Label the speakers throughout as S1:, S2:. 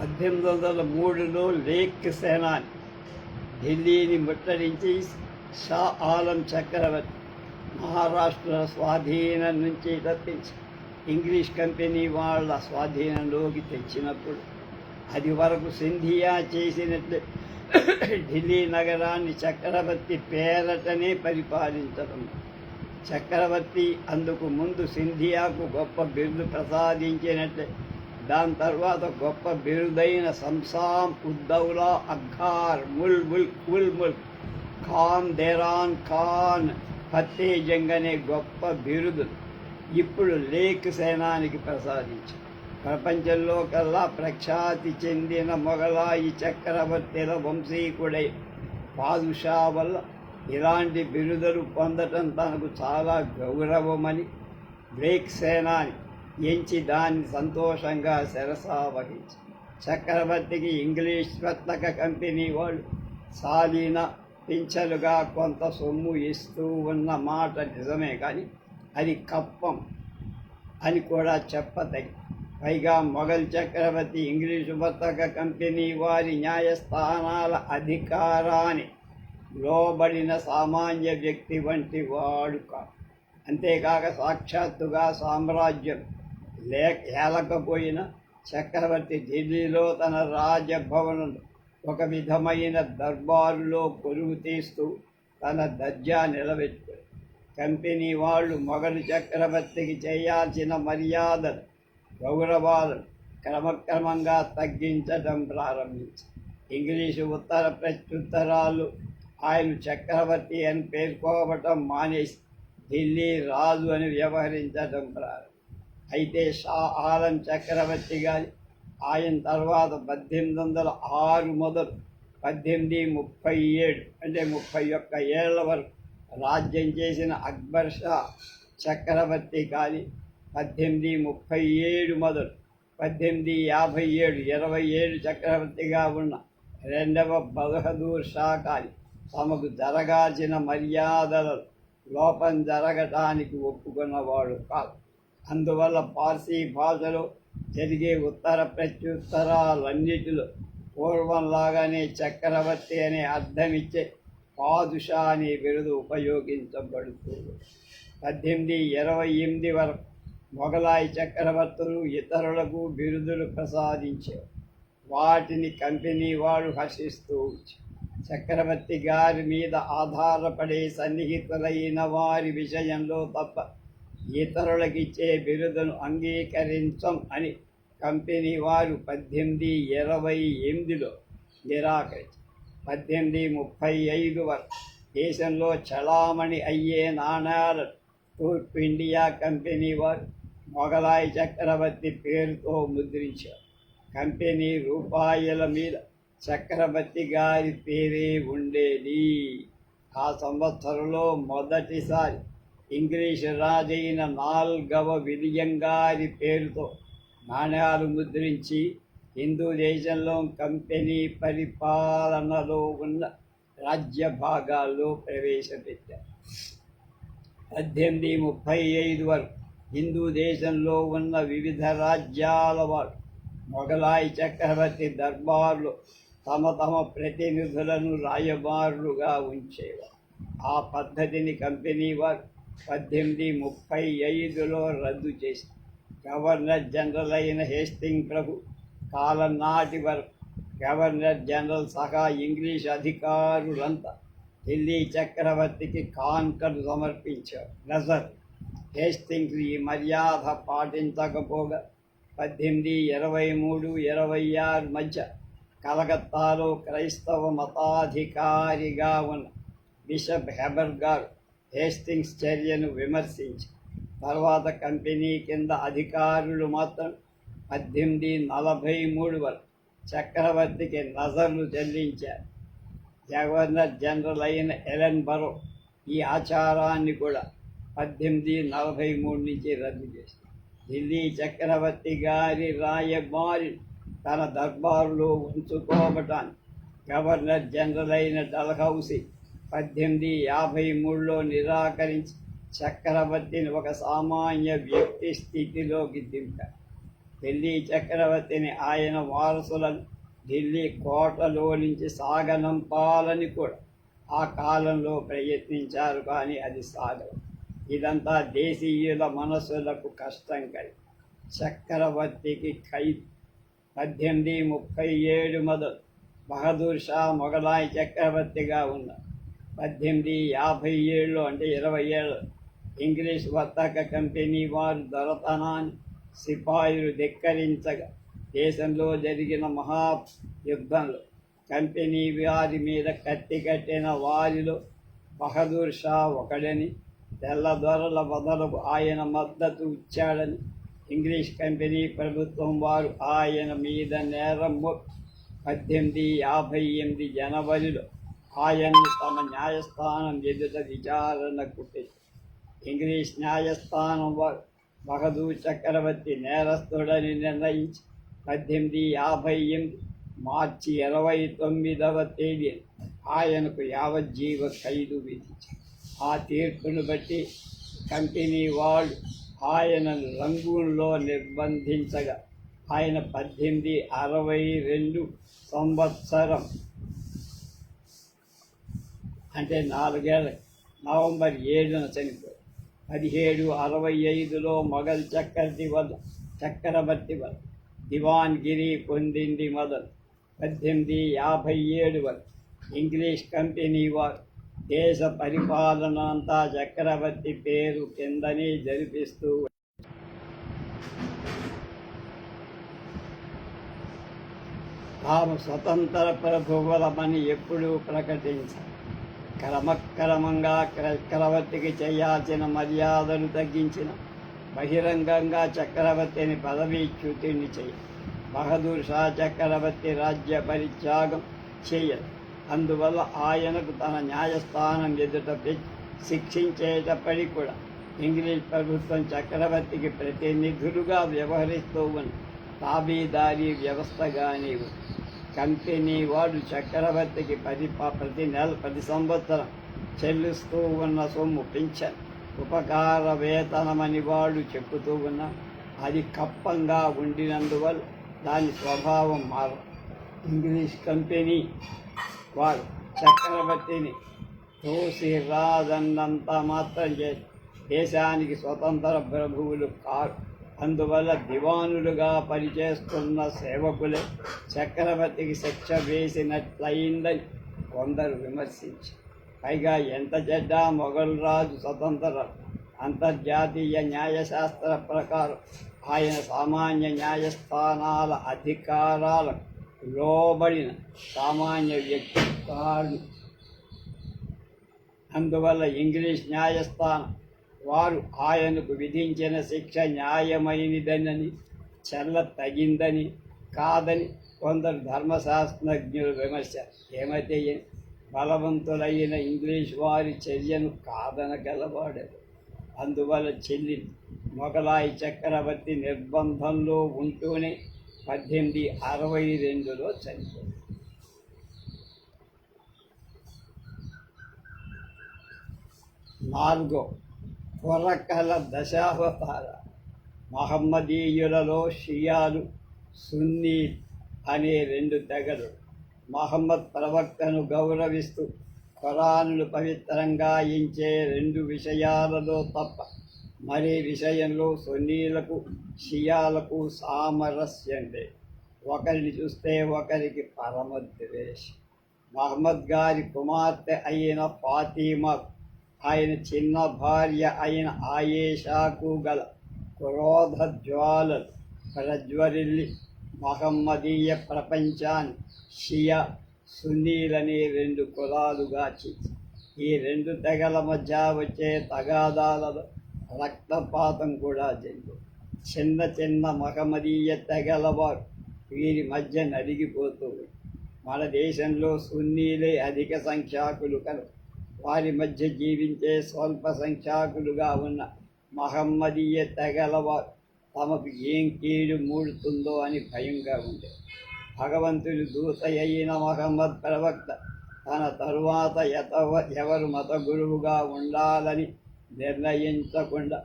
S1: పద్దెనిమిది వందల మూడులో లేక్ సేనాని ఢిల్లీని ముట్టడించి షా ఆలం చక్రవర్తి మహారాష్ట్ర స్వాధీనం నుంచి తప్పించి ఇంగ్లీష్ కంపెనీ వాళ్ళ స్వాధీనంలోకి తెచ్చినప్పుడు అది వరకు సింధియా చేసినట్లే. ఢిల్లీ నగరాన్ని చక్రవర్తి పేరటనే పరిపాలించడం. చక్రవర్తి అందుకు ముందు సింధియాకు గొప్ప బిరుదు ప్రసాదించినట్లే. దాని తర్వాత గొప్ప బిరుదైన సంసాం ఉద్దౌలా అఘార్ ముల్ ముల్ ఉల్ ముల్ ఖాన్ దేరాన్ ఖాన్ ఫతేజంగ్ అనే గొప్ప బిరుదు ఇప్పుడు లేక్ సేనానికి ప్రసాదించారు ప్రపంచంలో కల్లా ప్రఖ్యాతి చెందిన మొఘలాయి చక్రవర్తిల వంశీకుడై పాదుషా వల్ల ఇలాంటి బిరుదులు పొందటం తనకు చాలా గౌరవమని బ్రేక్ సేనాని ఎంచి దాన్ని సంతోషంగా శిరసా వహించి. చక్రవర్తికి ఇంగ్లీష్ వర్తక కంపెనీ వాళ్ళు సాలీన పింఛలుగా కొంత సొమ్ము ఇస్తూ ఉన్న మాట నిజమే కానీ అది కప్పం అని కూడా చెప్పదగి పైగా మొఘల్ చక్రవర్తి ఇంగ్లీషు వర్తక కంపెనీ వారి న్యాయస్థానాల అధికారాన్ని లోబడిన సామాన్య వ్యక్తి వంటి వాడు కాదు. అంతేకాక సాక్షాత్తుగా సామ్రాజ్యం లేక ఏలకపోయిన చక్రవర్తి ఢిల్లీలో తన రాజభవనం ఒక విధమైన దర్బారులో కొలువు తీస్తూ తన దర్జా నిలబెట్టుకుంది కంపెనీ వాళ్ళు మొఘలు చక్రవర్తికి చేయాల్సిన మర్యాదలు గౌరవాలను క్రమక్రమంగా తగ్గించడం ప్రారంభించి ఇంగ్లీషు ఉత్తర ప్రత్యుత్తరాలు ఆయన చక్రవర్తి అని పేర్కోవటం మానేసి ఢిల్లీ రాజు అని వ్యవహరించడం ప్రారంభం అయితే షా ఆలం చక్రవర్తి గారి ఆయన తర్వాత పద్దెనిమిది వందల ఆరు మొదలు పద్దెనిమిది ముప్పై ఏడు అంటే ముప్పై ఒక్క ఏళ్ళ వరకు రాజ్యం చేసిన అక్బర్ షా చక్రవర్తి కానీ పద్దెనిమిది ముప్పై ఏడు మొదలు పద్దెనిమిది యాభై ఏడు ఇరవై ఏడు చక్రవర్తిగా ఉన్న రెండవ బహదూర్ షా కానీ తమకు జరగాల్సిన మర్యాదలు లోపం జరగటానికి ఒప్పుకున్నవాడు కాదు. అందువల్ల పార్సీ భాషలో జరిగే ఉత్తర ప్రత్యుత్తరాలన్నిటిలో పూర్వంలాగానే చక్రవర్తి అనే అర్థమిచ్చే పాదుషా అనే బిరుదు ఉపయోగించబడుతుంది. పద్దెనిమిది ఇరవై ఎనిమిది వరకు మొఘలాయి చక్రవర్తులు ఇతరులకు బిరుదులు ప్రసాదించారు. వాటిని కంపెనీ వాడు హర్షిస్తూ చక్రవర్తి గారి మీద ఆధారపడే సన్నిహితులైన వారి విషయంలో తప్ప ఇతరులకు ఇచ్చే బిరుదును అంగీకరించం అని కంపెనీ వారు పద్దెనిమిది ఇరవై ఎనిమిదిలో నిరాకరించి పద్దెనిమిది ముప్పై ఐదు వరకు దేశంలో చలామణి అయ్యే నాణాలు తూర్పు ఇండియా కంపెనీ వారు మొఘలాయి చక్రవర్తి పేరుతో ముద్రించారు. కంపెనీ రూపాయల మీద చక్రవర్తి గారి పేరే ఉండేది. ఆ సంవత్సరంలో మొదటిసారి ఇంగ్లీష్ రాజైన నాల్గవ విలియంగారి పేరుతో నాణ్యాలు ముద్రించి హిందూ దేశంలో కంపెనీ పరిపాలనలో ఉన్న రాజ్య భాగాల్లో ప్రవేశపెట్టారు. పద్దెనిమిది ముప్పై ఐదు వరకు హిందూ దేశంలో ఉన్న వివిధ రాజ్యాల వారు మొఘలాయి చక్రవర్తి దర్బార్లు తమ తమ ప్రతినిధులను రాయబారులుగా ఉంచేవారు. ఆ పద్ధతిని కంపెనీ వారు పద్దెనిమిది ముప్పై ఐదులో రద్దు చేసి గవర్నర్ జనరల్ అయిన హేస్టింగ్ ప్రభు కాలం నాటి వరకు గవర్నర్ జనరల్ సహా ఇంగ్లీష్ అధికారులంతా ఢిల్లీ చక్రవర్తికి కాన్కర్ సమర్పించారు. నజర్ హేస్టింగ్స్ ఈ మర్యాద పాటించకపోగా పద్దెనిమిది ఇరవై మూడు ఇరవై ఆరు మధ్య కలకత్తాలో క్రైస్తవ మతాధికారిగా ఉన్న బిషప్ హెబర్ గారు హేస్టింగ్స్ చర్యను విమర్శించి తర్వాత కంపెనీ కింద అధికారులు మాత్రం పద్దెనిమిది నలభై మూడు వరకు చక్రవర్తికి నజర్లు చెల్లించారు. గవర్నర్ జనరల్ అయిన ఎలెన్ బరో ఈ ఆచారాన్ని కూడా పద్దెనిమిది నలభై మూడు నుంచి రద్దు చేశారు. ఢిల్లీ చక్రవర్తి గారి రాయబారి తన దర్బారులో ఉంచుకోవటానికి గవర్నర్ జనరల్ అయిన డల్హౌసీ పద్దెనిమిది యాభై మూడులో నిరాకరించి చక్రవర్తిని ఒక సామాన్య వ్యక్తి స్థితిలోకి దింపారు ఢిల్లీ చక్రవర్తిని ఆయన వారసులను ఢిల్లీ కోటలో నుంచి సాగనంపాలని కూడా ఆ కాలంలో ప్రయత్నించారు కానీ అది సాగదు. ఇదంతా దేశీయుల మనసులకు కష్టం కలిగి చక్రవర్తికి ఖైదు పద్దెనిమిది ముప్పై ఏడు మొదలు బహదూర్ షా మొఘలాయి చక్రవర్తిగా ఉన్న పద్దెనిమిది యాభై ఏళ్ళు అంటే ఇరవై ఏళ్ళు. ఇంగ్లీష్ వర్తక కంపెనీ వారు దొరతనాన్ని సిపాయిలు ధిక్కరించగా దేశంలో జరిగిన మహా యుద్ధంలో కంపెనీ వారి మీద కత్తి కట్టిన వారిలో బహదూర్ షా ఒకడని తెల్లదొరల బదులకు ఆయన మద్దతు ఇచ్చాడని ఇంగ్లీష్ కంపెనీ ప్రభుత్వం వారు ఆయన మీద నేరం పద్దెనిమిది యాభై ఎనిమిది జనవరిలో ఆయన్ను తమ న్యాయస్థానం ఎదుట విచారణ పెట్టి ఇంగ్లీష్ న్యాయస్థానం బహదూర్ చక్రవర్తి నేరస్తుడని నిర్ణయించి పద్దెనిమిది యాభై ఎనిమిది మార్చి ఇరవై తొమ్మిదవ తేదీ ఆయనకు యావజ్జీవ ఖైదు విధించి ఆ తీర్పును బట్టి కంపెనీ వాళ్ళు ఆయనను రంగూన్లో నిర్బంధించగా ఆయన పద్దెనిమిది అరవై రెండు సంవత్సరం అంటే నాలుగేళ్ళ నవంబర్ ఏడున చనిపోయి పదిహేడు అరవై ఐదులో మొఘల్ చక్రవర్తి వద్ద చక్రవర్తి వద్ద దివాన్గిరి పొందింది మొదలు. పద్దెనిమిది యాభై ఏడు వరకు. ఇంగ్లీష్ కంపెనీ వారు దేశ పరిపాలన అంతా చక్రవర్తి పేరు కిందనే జరిపిస్తూ తాము స్వతంత్ర ప్రభువులమని ఎప్పుడూ ప్రకటించారు క్రమక్రమంగా చక్రవర్తికి చేయాల్సిన మర్యాదను తగ్గించిన బహిరంగంగా చక్రవర్తిని పదవీచ్యుతిని చేయ బహదూర్ షా చక్రవర్తి రాజ్య పరిత్యాగం చేయదు అందువల్ల ఆయనకు తన న్యాయస్థానం ఎదుట శిక్షించేటప్పటి కూడా ఇంగ్లీష్ ప్రభుత్వం చక్రవర్తికి ప్రతినిధులుగా వ్యవహరిస్తూ ఉన్న తాబీదారీ వ్యవస్థగానే ఉంది. కంపెనీ వాడు చక్రవర్తికి పది ప- ప్రతి నెల ప్రతి సంవత్సరం చెల్లిస్తూ ఉన్న సొమ్ము పింఛన్. ఉపకార వేతనమని వాడు చెప్పుతూ ఉన్న అది కప్పంగా ఉండినందువల్ల దాని స్వభావం మార ఇంగ్లీష్ కంపెనీ వారు చక్రవర్తిని తోసి రాదన్నంత మాత్రం చేసి దేశానికి స్వతంత్ర ప్రభువులు కారు. అందువల్ల దివానులుగా పనిచేస్తున్న సేవకులే చక్రవర్తికి శిక్ష వేసినట్లయిందని కొందరు విమర్శించి పైగా ఎంత చెడ్డ మొఘల్ రాజు స్వతంత్ర అంతర్జాతీయ న్యాయశాస్త్ర ప్రకారం ఆయన సామాన్య న్యాయస్థానాల అధికారాలకు లోబడిన సామాన్య వ్యక్తి కాదు అందువల్ల ఇంగ్లీష్ న్యాయస్థానం వారు ఆయనకు విధించిన శిక్ష న్యాయమైనదనని చెల్ల తగిందని కాదని కొందరు ధర్మశాస్త్రజ్ఞులు విమర్శ ఏమైతే బలవంతులైన ఇంగ్లీష్ వారి చర్యను కాదనగలవాడారు. అందువల్ల చెల్లి మొఘలాయి చక్రవర్తి నిర్బంధంలో ఉంటూనే పద్దెనిమిది అరవై రెండులో చనిపోయింది. నాలుగో కొరకల దశావతార. మహమ్మదీయులలో షియాలు సున్నీ అనే రెండు తెగలు మహమ్మద్ ప్రవక్తను గౌరవిస్తూ ఖురానును పవిత్రంగా ఇంచే రెండు విషయాలలో తప్ప మరే విషయంలో సున్నీలకు షియాలకు సామరస్యం లేదు ఒకరిని చూస్తే ఒకరికి పరమ ద్వేషం మహమ్మద్ గారి కుమార్తె అయిన ఫాతిమా ఆయన చిన్న భార్య అయిన ఆయేషాకు గల క్రోధ జ్వాలలు ప్రజ్వరిల్లి మహమ్మదీయ ప్రపంచాన్ని షియా సున్నీలనే రెండు కులాలుగా చేసి ఈ రెండు తెగల మధ్య వచ్చే తగాదాలలో రక్తపాతం కూడా జరిగింది చిన్న చిన్న మహమ్మదీయ తెగల వారు వీరి మధ్య నలిగిపోతూ మన దేశంలో సున్నీలే అధిక సంఖ్యాకులు కనుక వారి మధ్య జీవించే స్వల్ప సంఖ్యాకులుగా ఉన్న మహమ్మదీయ తెగలవారు తమకు ఏం కీడు మూడుతుందో అని భయంగా ఉండే. భగవంతుని దూత అయిన మహమ్మద్ ప్రవక్త తన తరువాత ఎతవ ఎవరు మత గురువుగా ఉండాలని నిర్ణయించకుండా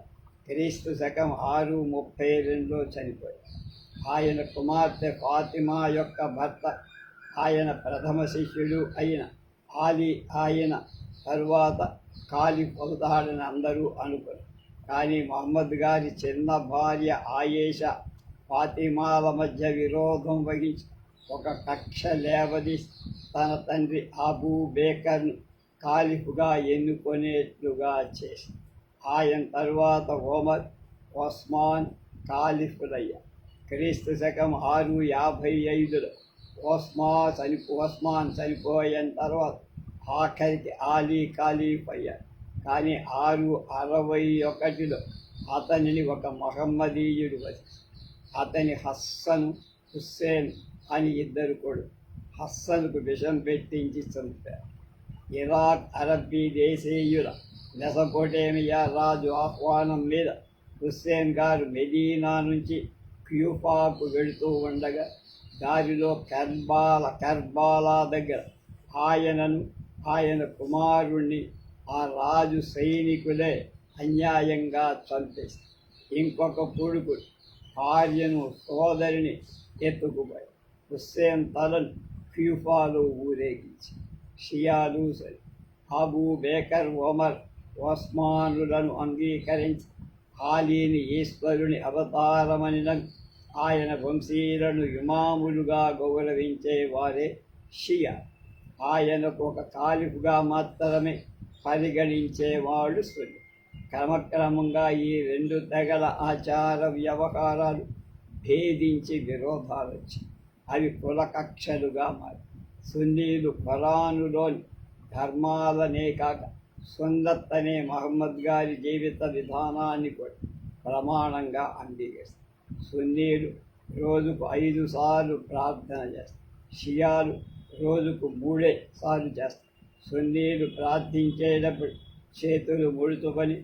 S1: క్రీస్తు శకం ఆరు ముప్పై రెండులో చనిపోయారు ఆయన కుమార్తె ఫాతిమా యొక్క భర్త ఆయన ప్రథమ శిష్యుడు అయిన ఆలీ ఆయన తరువాత కాలి పొందాడని అందరూ అనుకున్నారు కానీ మహమ్మద్ గారి చిన్న భార్య ఆయేష ఫాతిమాల మధ్య విరోధం వహించి ఒక కక్ష లేవది తన తండ్రి అబూ బేకర్ను కాలిఫ్గా ఎన్నుకునేట్లుగా చేసి ఆయన తరువాత ఓమర్ ఒస్మాన్ కాలిఫులయ్య క్రీస్తు శకం ఆరు యాభై ఐదులో ఓస్మా చనిపో ఓస్మాన్ చనిపోయిన తర్వాత ఆఖరికి ఆలీ ఖాలీఫ్ అయ్యారు కానీ ఆరు అరవై ఒకటిలో అతనిని ఒక మహమ్మదీయుడు వచ్చి అతని హస్సన్ హుస్సేన్ అని ఇద్దరు కొడు హస్సన్కు విషం పెట్టించి చంపారు. ఇరాక్ అరబ్బీ దేశీయుల మెసపోటేమియా రాజు ఆహ్వానం మీద హుస్సేన్ గారు మెదీనా నుంచి క్యూఫాకు వెళుతూ ఉండగా దారిలో కర్బాల కర్బాలా దగ్గర ఆయనను ఆయన కుమారుణ్ణి ఆ రాజు సైనికులే అన్యాయంగా చంపేసి ఇంకొక కొడుకు భార్యను సోదరిని ఎత్తుకుపోయి హుస్సేన్ తలను క్యూఫాలో ఊరేగించి షియాలు సరి. అబూ బేకర్ ఒమర్ ఓస్మానులను అంగీకరించి ఆలీని ఈశ్వరుని అవతారమని ఆయన వంశీలను ఇమాములుగా గౌరవించేవారే షియా. ఆయనకు ఒక కాలిపుగా మాత్రమే పరిగణించేవాడు సుని క్రమక్రమంగా ఈ రెండు తెగల ఆచార వ్యవహారాలు భేదించి విరోధాలు వచ్చాయి అవి కుల కక్షలుగా మారి సున్నీలు ఖురానులోని ధర్మాలనే కాక సున్నత్ అనే మహమ్మద్ గారి జీవిత విధానాన్ని కూడా ప్రమాణంగా అంగీకరిస్తారు. సున్నీలు రోజుకు ఐదు సార్లు ప్రార్థన చేస్తారు. షియాలు రోజుకు మూడే సార్లు చేస్తారు సున్నీలు ప్రార్థించేటప్పుడు చేతులు ముడుచుకొని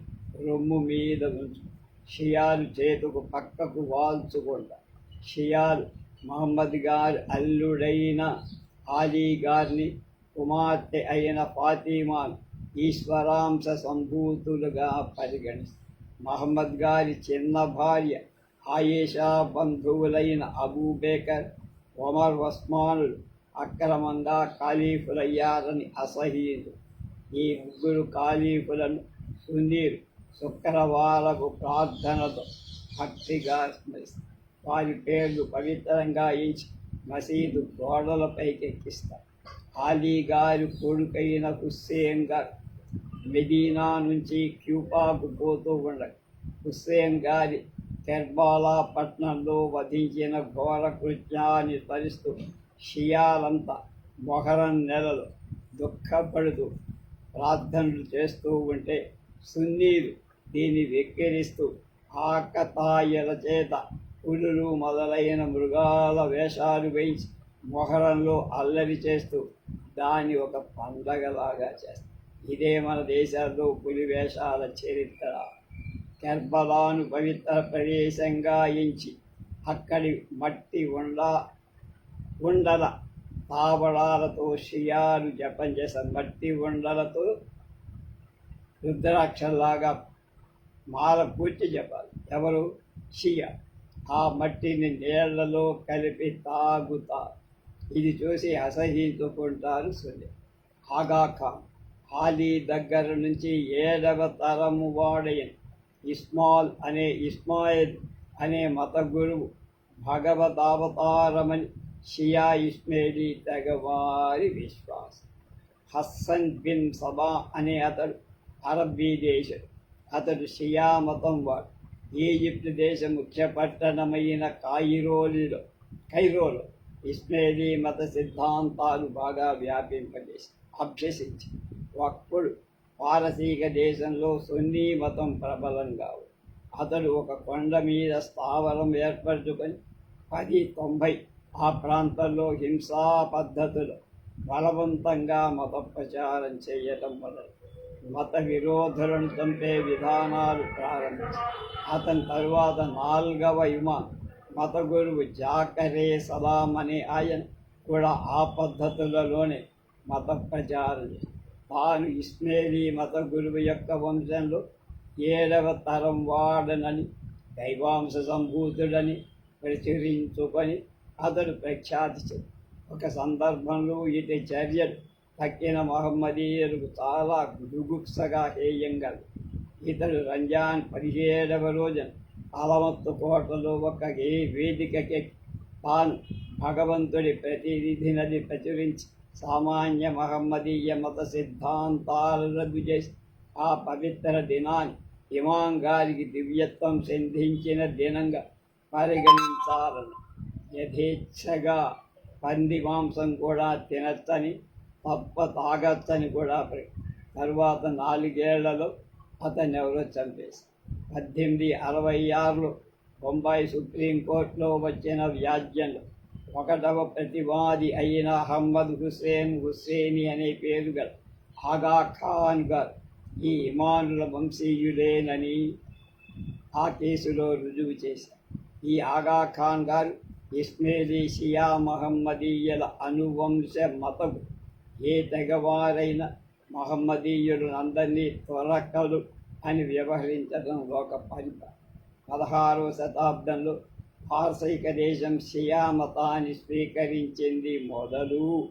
S1: రొమ్ము మీద ఉంచు. షియాలు చేతుకు పక్కకు వాల్చుకుంటారు షియాలు మహమ్మద్ గారి అల్లుడైన ఆలీ గారిని కుమార్తె అయిన ఫాతిమాను ఈశ్వరాంశ సంభూతులుగా పరిగణిస్తారు మహమ్మద్ గారి చిన్న భార్య ఆయేషా బంధువులైన అబూబేకర్ ఒమర్ ఉస్మానులు అక్రమంగా ఖాళీఫులయ్యారని అసహ్యులు. ఈ ముగ్గురు ఖాళీఫులను సునీరు శుక్రవారపు ప్రార్థనతో భక్తిగా స్మరిస్తారు వారి పేర్లు పవిత్రంగా ఇచ్చి మసీదు గోడలపైకి ఎక్కిస్తారు. ఖాళీ గారు కొడుకైన హుస్సేన్ గారు మెదీనా నుంచి క్యూపాకు పోతూ ఉండగా హుస్సేన్ గారి కెర్బాలా పట్నంలో వధించిన ఘోర కృత్యాన్ని స్మరిస్తూ క్షియాలంతా మొహరం నెలలో దుఃఖపడుతూ ప్రార్థనలు చేస్తూ ఉంటే సున్నీలు దీన్ని వెక్కిరిస్తూ ఆకతాయల చేత పులులు మొదలైన మృగాల వేషాలు వేయించి మొహరంలో అల్లరి చేస్తూ దాన్ని ఒక పండగలాగా చేస్తారు ఇదే మన దేశాల్లో పులి వేషాల చరిత్ర. కర్బలాను పవిత్ర ప్రదేశంగా ఎంచి అక్కడి మట్టి ఉండ ఉండల తాబడాలతో షియాలు జపం చేసిన మట్టి ఉండలతో రుద్రాక్షల్లాగా మాల పూర్తి చెప్పాలి ఎవరు? షియా ఆ మట్టిని నీళ్ళలో కలిపి తాగుతారు ఇది చూసి అసహించుకుంటారు సుని ఆగాఖాన్ ఖాళీ దగ్గర నుంచి ఏడవ తరము వాడైన ఇస్మాల్ అనే ఇస్మాయిల్ అనే మత గురువు భగవతావతారమని షియా ఇస్మేలీ తెగవారి విశ్వాసం. హస్సన్ బిన్ సబా అనే అతడు అరబ్బీ దేశం అతడు షియా మతం వాడు. ఈజిప్ట్ దేశ ముఖ్య పట్టణమైన కాయిరోలిలో కైరోలో ఇస్మేలీ మత సిద్ధాంతాలు బాగా వ్యాపింపజేసి అభ్యసించి ఒక్కడు పారసీక దేశంలో సున్నీ మతం ప్రబలంగా అతడు ఒక కొండ మీద స్థావరం ఏర్పరచుకొని పది తొంభై ఆ ప్రాంతంలో హింసా పద్ధతులు బలవంతంగా మత ప్రచారం చేయటం మొదలు మత విరోధులను చంపే విధానాలు ప్రారంభించి అతని తరువాత నాల్గవ యుమ మత గురువు జాకరే సలాం అనే ఆయన కూడా ఆ పద్ధతులలోనే మత ప్రచారం తాను ఇస్మేలీ మత గురువు యొక్క వంశంలో ఏడవ తరం వాడనని దైవాంశ సంభూతుడని ప్రచురించుకొని అతడు ప్రఖ్యాతి చెంది ఒక సందర్భంలో ఇటు చర్యలు తక్కిన మహమ్మదీయులకు చాలా గుడుగుప్సగా హేయంగా ఇతడు రంజాన్ పదిహేడవ రోజున అలమత్తు కోటలో ఒక ఏ వేదికకి తాను భగవంతుడి ప్రతినిధినది ప్రచురించి సామాన్య మహమ్మదీయ మత సిద్ధాంతాలు రద్దు చేసి ఆ పవిత్ర దినాన్ని ఇమాం గారికి దివ్యత్వం సిద్ధించిన దినంగా పరిగణించాలని యథేచ్ఛగా పంది మాంసం కూడా తినచ్చని తప్ప తాగచ్చని కూడా తర్వాత నాలుగేళ్ళలో అతన్ని ఎవరో చంపేశారు. పద్దెనిమిది అరవై ఆరులో బొంబాయి సుప్రీంకోర్టులో వచ్చిన వ్యాజ్యంలో ఒకటవ ప్రతివాది అయిన అహ్మద్ హుస్సేన్ హుస్సేని అనే పేరు గల ఆగా ఖాన్ గారు ఈ ఇమానుల వంశీయులేనని ఆ కేసులో రుజువు చేశారు. ఈ ఆగా ఖాన్ గారు ఇస్మేలీ షియా మహమ్మదీయుల అనువంశ మతము ఏ తెగవారైన మహమ్మదీయులు అందరినీ త్వరకలు అని వ్యవహరించడం ఒక పరిప పదహారవ శతాబ్దంలో పార్సైక దేశం షియా మతాన్ని స్వీకరించింది మొదలు.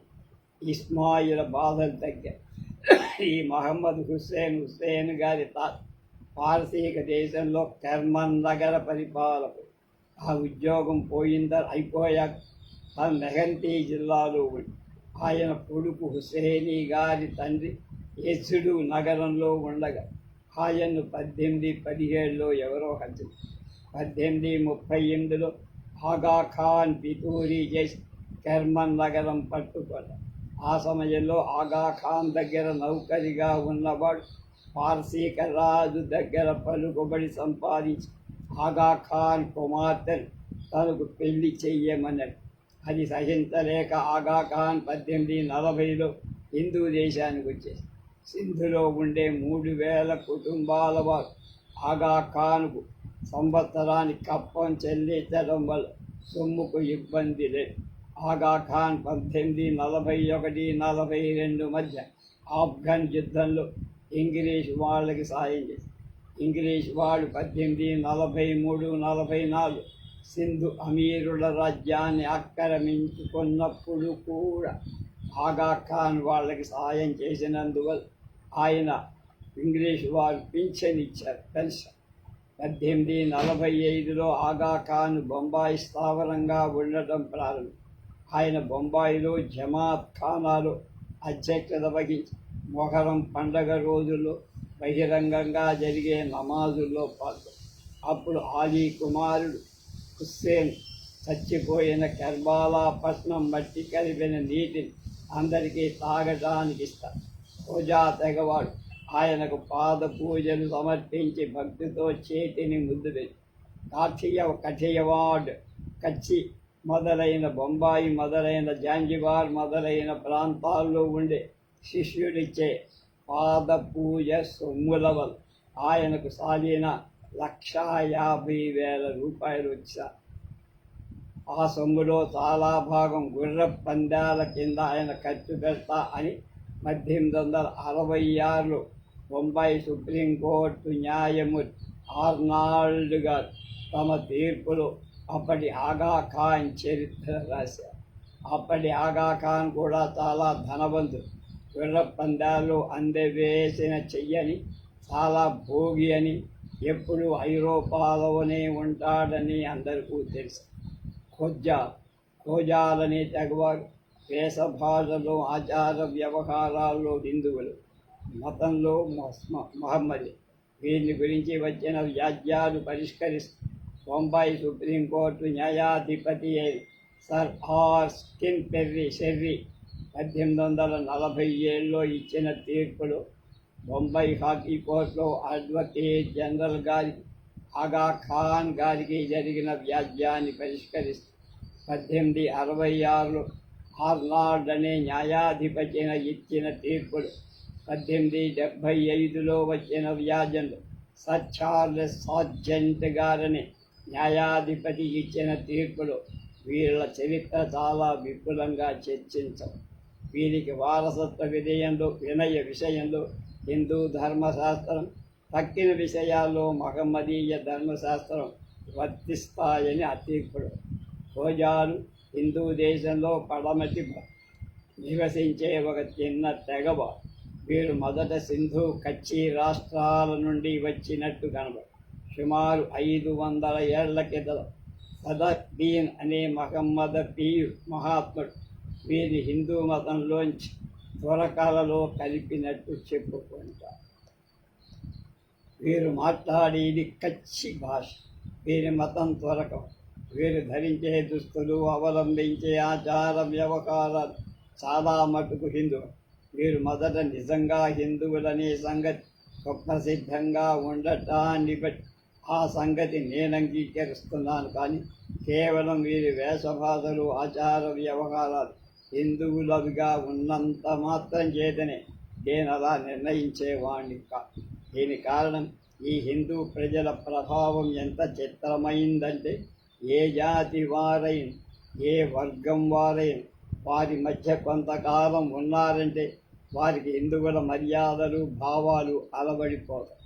S1: ఇస్మాయిల బాధలు తగ్గారు ఈ మహమ్మద్ హుస్సేన్ హుస్సేన్ గారి తా పారసీక దేశంలో కర్మన్ నగర పరిపాలకుడు. ఆ ఉద్యోగం పోయిందా? అయిపోయాక ఆ మెహంతి జిల్లాలో ఉంది ఆయన కొడుకు హుసేని గారి తండ్రి ఎసుడు నగరంలో ఉండగా ఆయన్ను పద్దెనిమిది పదిహేడులో ఎవరో హత్య పద్దెనిమిది ముప్పై ఎనిమిదిలో ఆగా ఖాన్ పితూరి చేసి కర్మన్ నగరం పట్టుకున్నాడు ఆ సమయంలో ఆగా ఖాన్ దగ్గర నౌకరిగా ఉన్నవాడు పార్సీక రాజు దగ్గర పలుకుబడి సంపాదించి ఆగా ఖాన్ కుమార్తెను తనకు పెళ్ళి చెయ్యమన్నాడు అది సహించలేక ఆగాఖాన్ పద్దెనిమిది నలభైలో హిందూ దేశానికి వచ్చేసి సింధులో ఉండే మూడు వేల కుటుంబాల వారు ఆగా ఖాన్కు సంవత్సరానికి కప్పం చెల్లించడం వల్ల సొమ్ముకు ఇబ్బంది లేదు. ఆగా ఖాన్ పద్దెనిమిది నలభై ఒకటి నలభై రెండు మధ్య ఆఫ్ఘన్ యుద్ధంలో ఇంగ్లీష్ వాళ్ళకి సాయం చేసి ఇంగ్లీష్ వాళ్ళు పద్దెనిమిది నలభై మూడు నలభై నాలుగు. సింధు అమీరుల రాజ్యాన్ని ఆక్రమించుకున్నప్పుడు కూడా ఆగా ఖాన్ వాళ్ళకి సహాయం చేసినందువల్ల ఆయన ఇంగ్లీష్ వారు పింఛన్ ఇచ్చారు. పెన్షన్ పద్దెనిమిది నలభై ఐదులో ఆగా ఖాన్ బొంబాయి స్థావరంగా ఉండటం ప్రారంభం. ఆయన బొంబాయిలో జమాత్ ఖానాలో అధ్యక్షత వహించి మొహరం పండగ రోజుల్లో బహిరంగంగా జరిగే నమాజుల్లో పాల్గొ అప్పుడు ఆలీ కుమారుడు హుస్సేన్ చచ్చిపోయిన కర్బాలా పట్నం మట్టి కలిపిన నీటిని అందరికీ తాగడానికి ఇస్తారు రోజా తెగవాడు. ఆయనకు పాద పూజలు సమర్పించి భక్తితో చేతిని ముద్దు పెట్టి కాఠియ కఠియవాడ్ కచ్చి మొదలైన బొంబాయి మొదలైన జాంజిబార్ మొదలైన ప్రాంతాల్లో ఉండే శిష్యుడిచ్చే పాద పూజ ఆయనకు సాగిన లక్షా యాభై వేల రూపాయలు వచ్చా. ఆ సొమ్ములో చాలా భాగం గుర్ర పందాల కింద ఆయన ఖర్చు పెడతా అని పద్దెనిమిది వందల అరవై ఆరులో బొంబాయి సుప్రీంకోర్టు న్యాయమూర్తి ఆర్నాల్డ్ గారు తమ తీర్పులో అప్పటి ఆగా ఖాన్ చరిత్ర రాశారు. అప్పటి ఆగా ఖాన్ కూడా చాలా ధనవంతుడు. పందాలు అందవేసిన చెయ్యని చాలా భోగి అని ఎప్పుడు ఐరోపాలోనే ఉంటాడని అందరికీ తెలుసు. కొజ్జా కోజాలని తెగవారు. వేషభాషలో ఆచార వ్యవహారాల్లో హిందువులు మతంలో మహమ్మది. వీరిని గురించి వచ్చిన వ్యాజ్యాలు పరిష్కరిస్తూ బొంబాయి సుప్రీంకోర్టు న్యాయాధిపతి సర్ ఆర్ స్కిన్ పెర్రీ షెర్రీ పద్దెనిమిది వందల నలభై ఏళ్ళలో ఇచ్చిన తీర్పులు బొంబాయి హాకీ కోర్టులో అడ్వకేట్ జనరల్ గారి ఆగా ఖాన్ గారికి జరిగిన వ్యాజ్యాన్ని పరిష్కరిస్తూ పద్దెనిమిది అరవై ఆరులో ఆర్నాల్డ్ అనే న్యాయాధిపతిన ఇచ్చిన తీర్పులు పద్దెనిమిది డెబ్భై ఐదులో వచ్చిన వ్యాజంలో సర్ చార్లెస్ సార్జెంట్ గారని న్యాయాధిపతి ఇచ్చిన తీర్పులు వీళ్ళ చరిత్ర చాలా విపులంగా చర్చించవు వీరికి వారసత్వ విధేయంలో వినయ విషయంలో హిందూ ధర్మశాస్త్రం తక్కిన విషయాల్లో మహమ్మదీయ ధర్మశాస్త్రం వర్తిస్తాయని అతీర్పుడు భోజాలు హిందూ దేశంలో పడమటి నివసించే ఒక చిన్న తెగవ. వీరు మొదట సింధు కచ్చి రాష్ట్రాల నుండి వచ్చినట్టు కనబడు. సుమారు ఐదు వందల ఏళ్ళ కింద సదద్దీన్ అనే మహమ్మద పీర్ మహాత్ముడు వీరి హిందూ మతంలోంచి త్వరకాలలో కలిపినట్టు చెప్పుకుంటారు వీరు మాట్లాడేది కచ్చి భాష. వీరి మతం త్వరకం. వీరు ధరించే దుస్తులు అవలంబించే ఆచార వ్యవహారాలు చాలా మటుకు హిందువు వీరు మొదట నిజంగా హిందువులనే సంగతి స్వప్నసిద్ధంగా ఉండటాన్ని బట్టి ఆ సంగతి నేను అంగీకరిస్తున్నాను. కానీ కేవలం వీరి వేషభాషలు ఆచార వ్యవహారాలు హిందువులవిగా ఉన్నంత మాత్రం చేతనే నేను అలా నిర్ణయించేవాణ్ణి కా. దీని కారణం ఈ హిందూ ప్రజల ప్రభావం ఎంత చిత్రమైందంటే ఏ జాతి వారైన ఏ వర్గం వారైన వారి మధ్య కొంతకాలం ఉన్నారంటే వారికి హిందువుల మర్యాదలు భావాలు అలవడిపోతాయి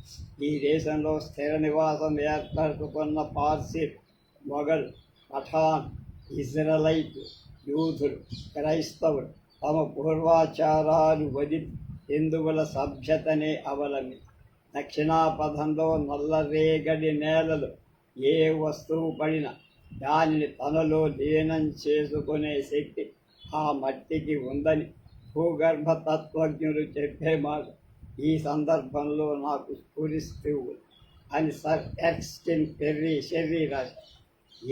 S1: ఈ దేశంలో స్థిర నివాసం ఏర్పరచుకున్న పార్సీ మొఘల్ పఠాన్ ఇజ్రాలైట్ యూధుడు క్రైస్తవులు తమ పూర్వాచారాలు వదిలి హిందువుల సభ్యతనే అవలంబి దక్షిణాపథంలో నల్లరేగడి నేలలు ఏ వస్తువు పడిన దానిని తనలో లీనం చేసుకునే శక్తి ఆ మట్టికి ఉందని భూగర్భ తత్వజ్ఞులు చెప్పే మాట. ఈ సందర్భంలో నాకు స్ఫురిస్తూ అని సర్ ఎక్స్టిన్ పెర్రీ షెర్రీ రాశారు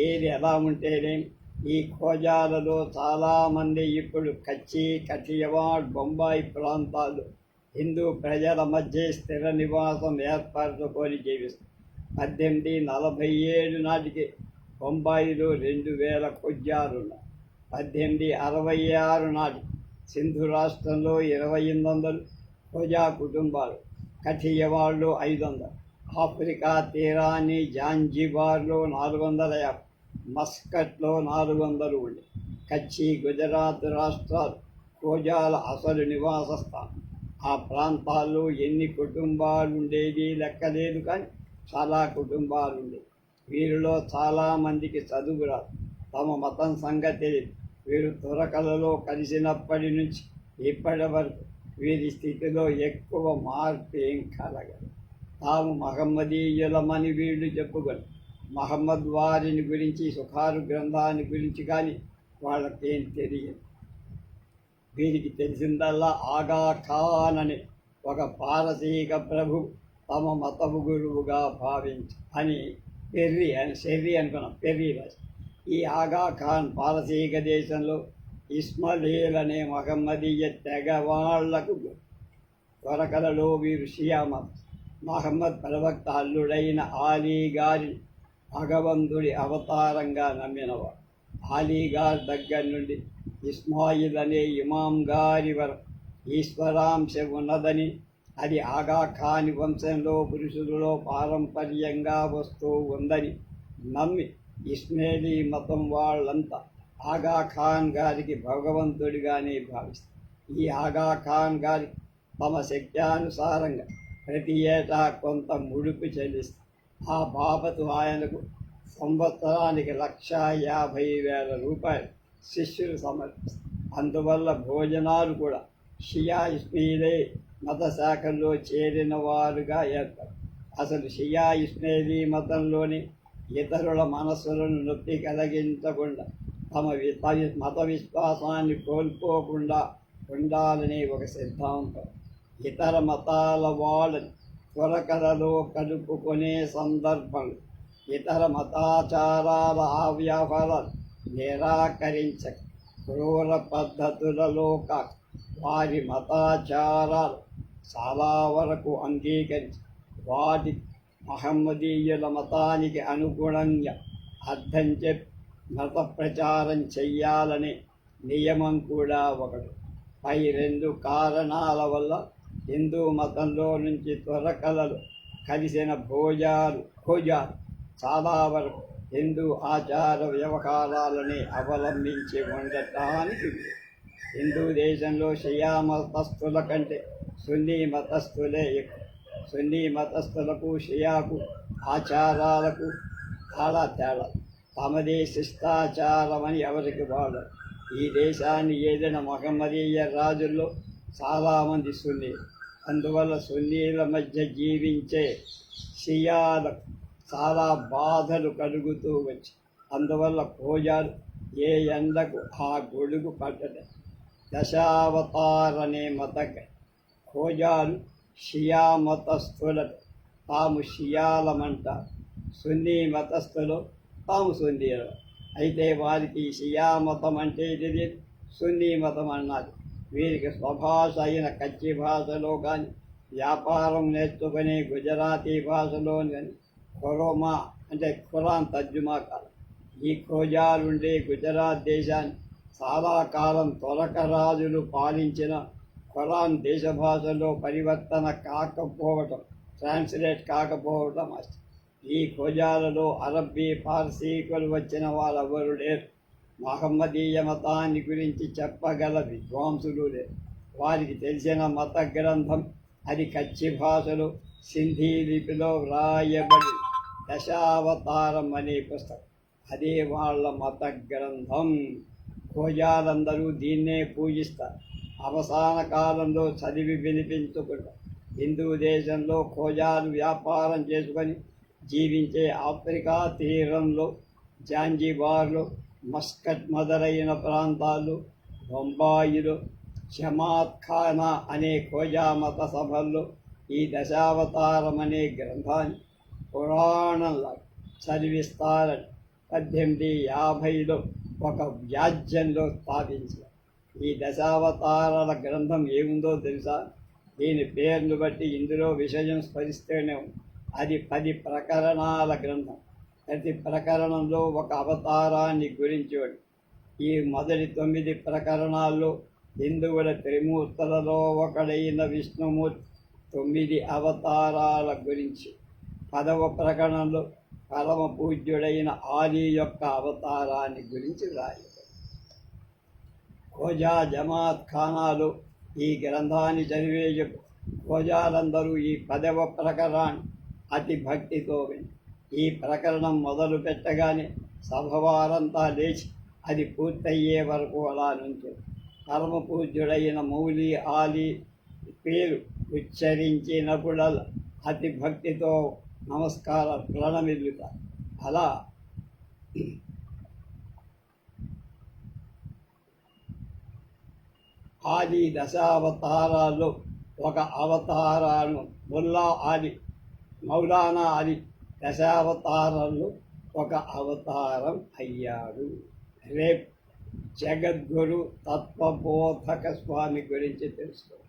S1: ఏది ఎలా ఉంటేనే ఈ ఖోజాలలో చాలామంది ఇప్పుడు కచ్చి కఠియవాడ్ బొంబాయి ప్రాంతాలు హిందూ ప్రజల మధ్య స్థిర నివాసం ఏర్పరచుకొని జీవిస్తారు పద్దెనిమిది నలభై ఏడు నాటికి బొంబాయిలో రెండు వేల కొజ్జారున్నారు పద్దెనిమిది అరవై ఆరు నాటి సింధు రాష్ట్రంలో ఇరవై ఎనిమిది వందలు కోజా కుటుంబాలు కఠియవాళ్ళు ఐదు వందలు ఆఫ్రికా తీరాన్ని జాంజీబార్లో నాలుగు వందల యాభై మస్కట్లో నాలుగు వందలు ఉండి. కచ్చి గుజరాత్ రాష్ట్రాలు కోజాల అసలు నివాస స్థానం ఆ ప్రాంతాల్లో ఎన్ని కుటుంబాలు ఉండేది లెక్కలేదు కానీ చాలా కుటుంబాలు ఉండేవి వీరిలో చాలామందికి చదువు రాదు. తమ మతం సంగతి తెలియదు. వీరు తురకలలో కలిసినప్పటి నుంచి ఇప్పటి వరకు వీరి స్థితిలో ఎక్కువ మార్పు ఏం కలగదు. తాము మహమ్మదీయులమని వీళ్ళు చెప్పుకొని మహమ్మద్ వారిని గురించి సుఖారు గ్రంథాన్ని గురించి కానీ వాళ్ళకేం తెలియదు. వీరికి తెలిసిందల్లా ఆగా ఖాన్ అని ఒక పారసీక ప్రభు తమ మతము గురువుగా భావించి అని పెర్రి అని షెర్రీ అనుకున్నాం పెర్రి రాసి ఈ ఆగా ఖాన్ పారసీక దేశంలో ఇస్మలీల్ అనే మహమ్మదీయ తెగ వాళ్ళకు త్వరకలలో వీరు షియా మహమ్మద్ ప్రవక్త అల్లుడైన ఆలీ గారి భగవంతుడి అవతారంగా నమ్మినవాడు. ఆలీ దగ్గర నుండి ఇస్మాయిల్ అనే ఇమాం గారి వరకు ఈశ్వరాంశ ఉన్నదని అది ఆగా ఖాన్ వంశంలో పురుషులలో పారంపర్యంగా వస్తూ ఉందని నమ్మి ఇస్మేలీ మతం వాళ్ళంతా ఆగా ఖాన్ గారికి భగవంతుడిగానే భావిస్తారు. ఈ ఆగా ఖాన్ గారి తమ శక్త్యానుసారంగా ప్రతి ఏటా కొంత ముడుపు చెల్లిస్తారు. ఆ బాబతు ఆయనకు సంవత్సరానికి లక్ష యాభై వేల రూపాయలు శిష్యులు సమర్పి అందువల్ల భోజనాలు కూడా షియా ఇస్మీలే మత శాఖల్లో చేరిన వారుగా ఏర్పడు అసలు షియా ఇస్మేలీ మతంలోని ఇతరుల మనస్సులను నొప్పి కలిగించకుండా తమ తమ మత విశ్వాసాన్ని కోల్పోకుండా ఉండాలనే ఒక సిద్ధాంతం. ఇతర మతాల వాళ్ళని త్వరకలలో కలుపుకునే సందర్భం. ఇతర మతాచారాల ఆవ్యాపారాలు నిరాకరించ క్రూర పద్ధతులలో వారి మతాచారాలు చాలా వరకు అంగీకరించి వాటి మహమ్మదీయుల మతానికి అనుగుణంగా అర్థం చెప్పి మత ప్రచారం చెయ్యాలనే నియమం కూడా ఒకటి. పై రెండు కారణాల వల్ల హిందూ మతంలో నుంచి త్వరకలలు కలిసిన భోజాలు భోజాలు చాలా వరకు హిందూ ఆచార వ్యవహారాలని అవలంబించి ఉండటానికి హిందూ దేశంలో షియా మతస్థుల కంటే సున్నీ మతస్థులే ఎక్కువ. సున్నీ మతస్థులకు షియాకు ఆచారాలకు చాలా తేడా. తమదే శిష్టాచారమని ఎవరికి వాడరు. ఈ దేశాన్ని ఏదైనా మహమ్మదీయ రాజుల్లో చాలామంది సున్నీ అందువల్ల సున్నీల మధ్య జీవించే షియాలకు చాలా బాధలు కలుగుతూ వచ్చి అందువల్ల కోజాలు ఏ ఎండకు ఆ గొడుగు పట్టడం దశావతారనే మతక కోజాలు షియా మతస్థులట తాము షియాలమంటారు సున్నీ మతస్థులు తాము సున్నీలు. అయితే వారికి షియా మతం అంటే తెలియదు? సున్నీ మతం అన్నారు వీరికి స్వభాష అయిన కచ్చి భాషలో కానీ వ్యాపారం నేర్చుకుని గుజరాతీ భాషలో కానీ ఖొరోమా అంటే ఖురాన్ తర్జుమా కాలం. ఈ ఖోజాలుండే గుజరాత్ దేశాన్ని చాలా కాలం తొలక రాజులు పాలించిన ఖురాన్ దేశ భాషలో పరివర్తన కాకపోవటం ట్రాన్స్లేట్ కాకపోవటం అస్తి ఈ ఖోజాలలో అరబ్బీ పార్సీకులు వచ్చిన వాళ్ళెవరు లేరు. మహమ్మదీయ మతాన్ని గురించి చెప్పగల విద్వాంసులు వారికి తెలిసిన మత గ్రంథం అది కచ్చి భాషలో సింధీ లిపిలో వ్రాయబడి దశావతారం అనే పుస్తకం. అదే వాళ్ళ మత గ్రంథం. భోజాలందరూ దీన్నే పూజిస్తారు. అవసాన కాలంలో చదివి వినిపించుకుంటారు. హిందూ దేశంలో ఖోజాలు వ్యాపారం చేసుకొని జీవించే ఆఫ్రికా తీరంలో జాంజీబార్లో మస్కట్ మొదలైన ప్రాంతాలు బొంబాయిలో జమాత్ ఖానా అనే కోజామత సభలు సభల్లో ఈ దశావతారం అనే గ్రంథాన్ని పురాణంలా చదివిస్తారని పద్దెనిమిది యాభైలో ఒక వ్యాజ్యంలో స్థాపించారు. ఈ దశావతారాల గ్రంథం ఏముందో తెలుసా? దీని పేరును బట్టి ఇందులో విషయం స్మరిస్తేనే అది పది ప్రకరణాల గ్రంథం. ప్రతి ప్రకరణంలో ఒక అవతారాన్ని గురించి ఈ మొదటి తొమ్మిది ప్రకరణాల్లో హిందువుల త్రిమూర్తులలో ఒకడైన విష్ణుమూర్తి తొమ్మిది అవతారాల గురించి. పదవ ప్రకరణంలో పరమ పూజ్యుడైన ఆది యొక్క అవతారాన్ని గురించి రాయబడింది. ఖోజా జమాత్ ఖానాలు ఈ గ్రంథాన్ని చదివే ఖోజాలందరూ ఈ పదవ ప్రకరణాన్ని అతి భక్తితో విని ఈ ప్రకరణం మొదలు పెట్టగానే సభవారంతా లేచి అది పూర్తయ్యే వరకు అలా నుంచి. పరమ పూజ్యుడైన మౌలి ఆలి పేరు ఉచ్చరించినప్పుడల్లా అతి భక్తితో నమస్కార ప్రణమిల్లుతారు అలా ఆది దశావతారాల్లో ఒక అవతారాను ముల్లా ఆది మౌలానా ఆది దశావతారంలో ఒక అవతారం అయ్యాడు. రేపు జగద్గురు తత్వబోధక స్వామి గురించి తెలుసుకో